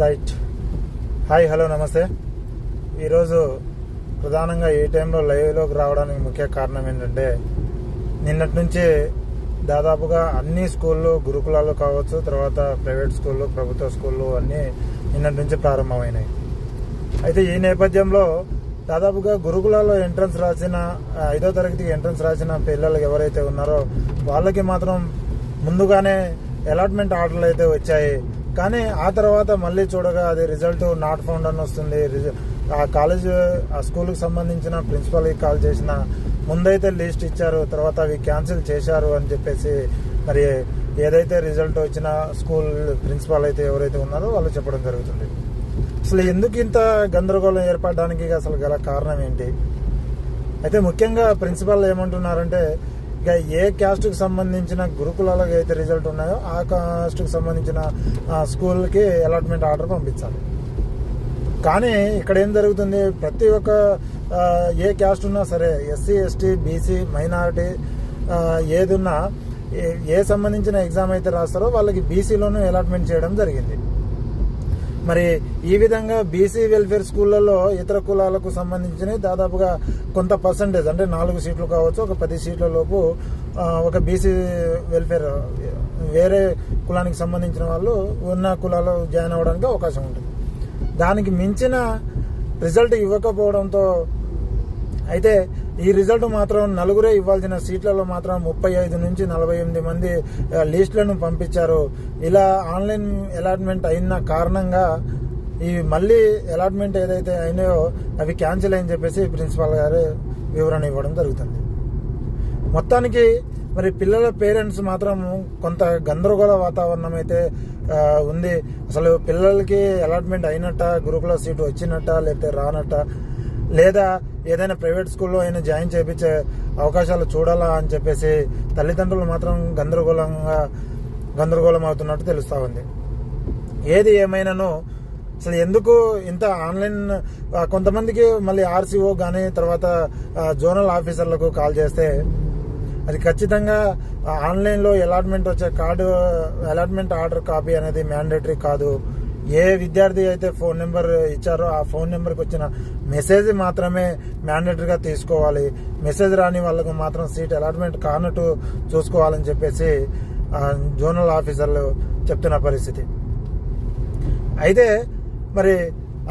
Right hi hello నమస్తే. ఈరోజు ప్రధానంగా ఈ టైంలో లైవ్లోకి రావడానికి ముఖ్య కారణం ఏంటంటే నిన్నటి నుంచి దాదాపుగా అన్ని స్కూళ్ళు గురుకులాలు కావచ్చు తర్వాత ప్రైవేట్ స్కూళ్ళు ప్రభుత్వ స్కూళ్ళు అన్నీ నిన్నటి నుంచి ప్రారంభమైనాయి. అయితే ఈ నేపథ్యంలో దాదాపుగా గురుకులాల్లో ఎంట్రన్స్ రాసిన ఐదో తరగతికి ఎంట్రన్స్ రాసిన పిల్లలు ఎవరైతే ఉన్నారో వాళ్ళకి మాత్రం ముందుగానే అలాట్మెంట్ ఆర్డర్లు అయితే వచ్చాయి. కానీ ఆ తర్వాత మళ్ళీ చూడగా అది రిజల్ట్ నాట్ ఫౌండ్ అని వస్తుంది. ఆ కాలేజ్ ఆ స్కూల్కి సంబంధించిన ప్రిన్సిపల్కి కాల్ చేసిన ముందైతే లిస్ట్ ఇచ్చారు తర్వాత అవి క్యాన్సిల్ చేశారు అని చెప్పేసి మరి ఏదైతే రిజల్ట్ వచ్చిన స్కూల్ ప్రిన్సిపాల్ అయితే ఎవరైతే ఉన్నారో వాళ్ళు చెప్పడం జరుగుతుంది. అసలు ఎందుకు ఇంత గందరగోళం ఏర్పడడానికి అసలు గల కారణం ఏంటి? అయితే ముఖ్యంగా ప్రిన్సిపాల్ ఏమంటున్నారంటే ఇక ఏ క్యాస్ట్కి సంబంధించిన గురుకులాలకు అయితే రిజల్ట్ ఉన్నాయో ఆ కాస్ట్కి సంబంధించిన స్కూల్కి అలాట్మెంట్ ఆర్డర్ పంపించాలి. కానీ ఇక్కడ ఏం జరుగుతుంది? ప్రతి ఒక్క ఏ క్యాస్ట్ ఉన్నా సరే ఎస్సీ ఎస్టీ బీసీ మైనారిటీ ఏదున్నా ఏ- ఏ సంబంధించిన ఎగ్జామ్ అయితే రాస్తారో వాళ్ళకి బీసీలోనూ అలాట్మెంట్ చేయడం జరిగింది. మరి ఈ విధంగా బీసీ వెల్ఫేర్ స్కూళ్ళలో ఇతర కులాలకు సంబంధించిన దాదాపుగా కొంత పర్సంటేజ్ అంటే నాలుగు సీట్లు కావచ్చు ఒక పది సీట్ల లోపు ఒక బీసీ వెల్ఫేర్ వేరే కులానికి సంబంధించిన వాళ్ళు ఉన్న కులాల్లో జాయిన్ అవ్వడానికి అవకాశం ఉంటుంది. దానికి మించిన రిజల్ట్ ఇవ్వకపోవడంతో అయితే ఈ రిజల్ట్ మాత్రం నలుగురే ఇవ్వాల్సిన సీట్లలో మాత్రం ముప్పై ఐదు నుంచి నలభై ఎనిమిది మంది లిస్టులను పంపించారు. ఇలా ఆన్లైన్ అలాట్మెంట్ అయిన కారణంగా ఈ మళ్ళీ అలాట్మెంట్ ఏదైతే అయినాయో అవి క్యాన్సిల్ అని చెప్పేసి ప్రిన్సిపాల్ గారు వివరణ ఇవ్వడం జరుగుతుంది. మొత్తానికి మరి పిల్లల పేరెంట్స్ మాత్రం కొంత గందరగోళ వాతావరణం అయితే ఉంది. అసలు పిల్లలకి అలాట్మెంట్ అయినట్ట గురుకుల సీటు వచ్చినట్ట లేకపోతే రానట్ట? లేదా ఏదైనా ప్రైవేట్ స్కూల్లో అయినా జాయిన్ చేయించే అవకాశాలు చూడాలా అని చెప్పేసి తల్లిదండ్రులు మాత్రం గందరగోళంగా గందరగోళం అవుతున్నట్టు తెలుస్తూ ఉంది. ఏది ఏమైనాను అసలు ఎందుకు ఇంత ఆన్లైన్ కొంతమందికి మళ్ళీ ఆర్సీఓ కానీ తర్వాత జోనల్ ఆఫీసర్లకు కాల్ చేస్తే అది ఖచ్చితంగా ఆన్లైన్లో అలాట్మెంట్ వచ్చే కార్డు అలాట్మెంట్ ఆర్డర్ కాపీ అనేది మ్యాండేటరీ కాదు. ఏ విద్యార్థి అయితే ఫోన్ నెంబర్ ఇచ్చారో ఆ ఫోన్ నెంబర్కి వచ్చిన మెసేజ్ మాత్రమే మ్యాండేటరీగా తీసుకోవాలి. మెసేజ్ రాని వాళ్ళకు మాత్రం సీట్ అలాట్మెంట్ కానట్టు చూసుకోవాలని చెప్పేసి జోనల్ ఆఫీసర్లు చెప్తున్న పరిస్థితి. అయితే మరి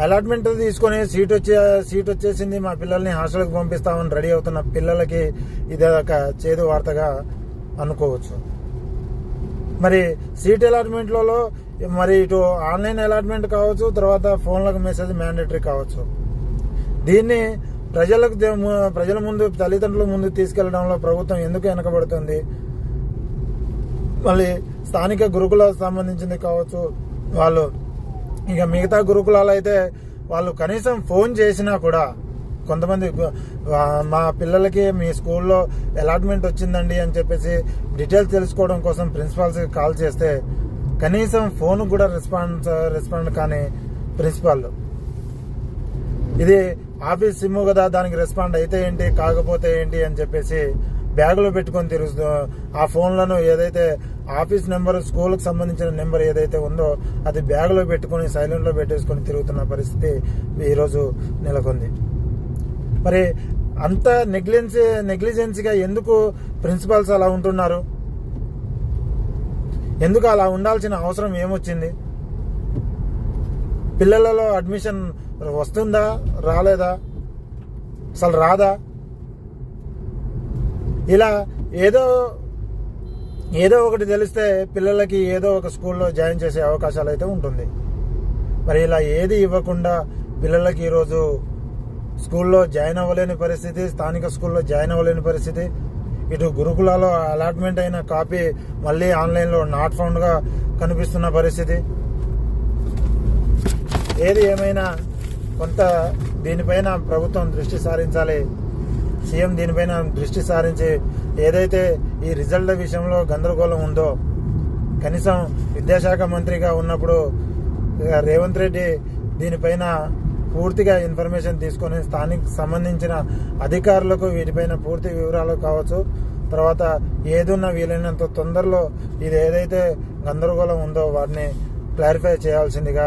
అలాట్మెంట్ తీసుకొని సీట్ వచ్చే సీట్ వచ్చేసింది మా పిల్లల్ని హాస్టల్కి పంపిస్తామని రెడీ అవుతున్న పిల్లలకి ఇదే ఒక చేదు వార్తగా అనుకోవచ్చు. మరి సీట్ అలాట్మెంట్లలో మరి ఇటు ఆన్లైన్ అలాట్మెంట్ కావచ్చు తర్వాత ఫోన్లకు మెసేజ్ మ్యాండేటరీ కావచ్చు. దీన్ని ప్రజలకు దే- ప్రజల ముందు తల్లిదండ్రుల ముందు తీసుకెళ్ళడంలో ప్రభుత్వం ఎందుకు వెనకబడుతుంది? మళ్ళీ స్థానిక గురుకుల సంబంధించింది కావచ్చు వాళ్ళు ఇక మిగతా గురుకులాలు అయితే వాళ్ళు కనీసం ఫోన్ చేసినా కూడా కొంతమంది మా పిల్లలకి మీ స్కూల్లో అలాట్మెంట్ వచ్చిందండి అని చెప్పేసి డీటెయిల్స్ తెలుసుకోవడం కోసం ప్రిన్సిపాల్స్కి కాల్ చేస్తే కనీసం ఫోన్ కూడా రెస్పాన్స్ రెస్పాండ్ కానీ ప్రిన్సిపాల్. ఇది ఆఫీస్ సిమ్ కదా దానికి రెస్పాండ్ అయితే ఏంటి కాకపోతే ఏంటి అని చెప్పేసి బ్యాగులో పెట్టుకొని తిరుగుతూ ఆ ఫోన్లను ఏదైతే ఆఫీస్ నెంబర్ స్కూల్కి సంబంధించిన నెంబర్ ఏదైతే ఉందో అది బ్యాగులో పెట్టుకొని సైలెంట్లో పెట్టేసుకొని తిరుగుతున్న పరిస్థితి ఈరోజు నెలకొంది. మరి అంత నెగ్లిజెన్సీ నెగ్లిజెన్సీగా ఎందుకు ప్రిన్సిపాల్స్ అలా ఉంటున్నారు? ఎందుకు అలా ఉండాల్సిన అవసరం ఏమొచ్చింది? పిల్లలలో అడ్మిషన్ వస్తుందా రాలేదా? అసలు రాదా? ఇలా ఏదో ఏదో ఒకటి తెలిస్తే పిల్లలకి ఏదో ఒక స్కూల్లో జాయిన్ చేసే అవకాశాలు అయితే ఉంటుంది. మరి ఇలా ఏది ఇవ్వకుండా పిల్లలకి ఈరోజు స్కూల్లో జాయిన్ అవ్వలేని పరిస్థితి స్థానిక స్కూల్లో జాయిన్ అవ్వలేని పరిస్థితి. ఇటు గురుకులాలో అలాట్మెంట్ అయిన కాపీ మళ్ళీ ఆన్లైన్లో నాట్ ఫౌండ్గా కనిపిస్తున్న పరిస్థితి. ఏది ఏమైనా కొంత దీనిపైన ప్రభుత్వం దృష్టి సారించాలి. సీఎం దీనిపైన దృష్టి సారించి ఏదైతే ఈ రిజల్ట్ విషయంలో గందరగోళం ఉందో కనీసం విద్యాశాఖ మంత్రిగా ఉన్నప్పుడు రేవంత్ రెడ్డి దీనిపైన పూర్తిగా ఇన్ఫర్మేషన్ తీసుకొని స్థానిక సంబంధించిన అధికారులకు వీటిపైన పూర్తి వివరాలు కావచ్చు. తర్వాత ఏదున్నా వీలైనంత తొందరలో ఇది ఏదైతే గందరగోళం ఉందో వాటిని క్లారిఫై చేయాల్సిందిగా